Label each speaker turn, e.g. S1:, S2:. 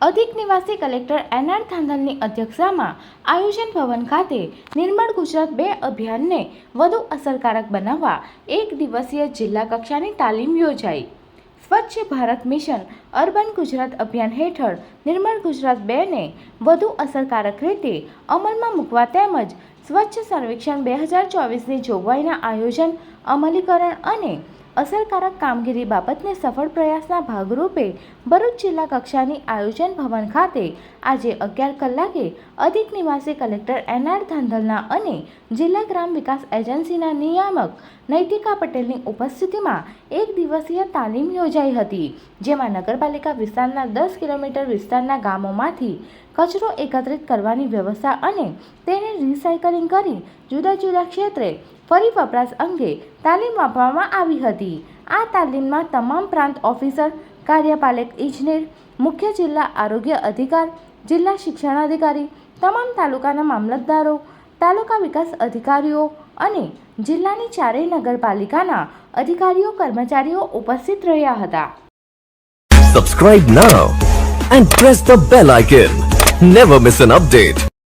S1: અધિક નિવાસી collector N R થાંધલની અધ્યક્ષતામાં આયોજન ભવન ખાતે નિર્મળ ગુજરાત બે અભિયાનને વધુ અસરકારક બનાવવા એક દિવસીય જિલ્લા કક્ષાની તાલીમ યોજાઈ. સ્વચ્છ ભારત મિશન અર્બન ગુજરાત અભિયાન હેઠળ નિર્મળ ગુજરાત બેને વધુ અસરકારક રીતે અમલમાં મૂકવા તેમજ સ્વચ્છ સર્વેક્ષણ બે હજાર ચોવીસની જોગવાઈના આયોજન, અમલીકરણ અને અસરકારક કામગીરી બાબતને સફળ પ્રયાસના ભાગરૂપે ભરૂચ જિલ્લા કક્ષાની આયોજન ભવન ખાતે આજે અગિયાર કલાકે અધિક નિવાસી કલેક્ટર એન આર ધાંધલના અને જિલ્લા ગ્રામ વિકાસ એજન્સીના નિયામક નૈતિકા પટેલની ઉપસ્થિતિમાં એક દિવસીય તાલીમ યોજાઈ હતી, જેમાં નગરપાલિકા વિસ્તારના દસ કિલોમીટર વિસ્તારના ગામોમાંથી કચરો એકત્રિત કરવાની વ્યવસ્થા અને તેને રિસાયકલિંગ કરી જુદા જુદા ક્ષેત્રે ફરી વપરાશ અંગે તાલીમ આપવામાં આવી હતી આ તાલીમમાં તમામ પ્રાંત ઓફિસર, કાર્યપાલક, ઇજનેર, મુખ્ય જિલ્લા આરોગ્ય અધિકાર, જિલ્લા શિક્ષણાધિકારી, તમામ તાલુકાના મામલતદારો, તાલુકા વિકાસ અધિકારીઓ અને જિલ્લાની ચારેય નગરપાલિકાના અધિકારીઓ, કર્મચારીઓ ઉપસ્થિત રહ્યા હતા
S2: Subscribe now and press the bell icon. Never miss an update.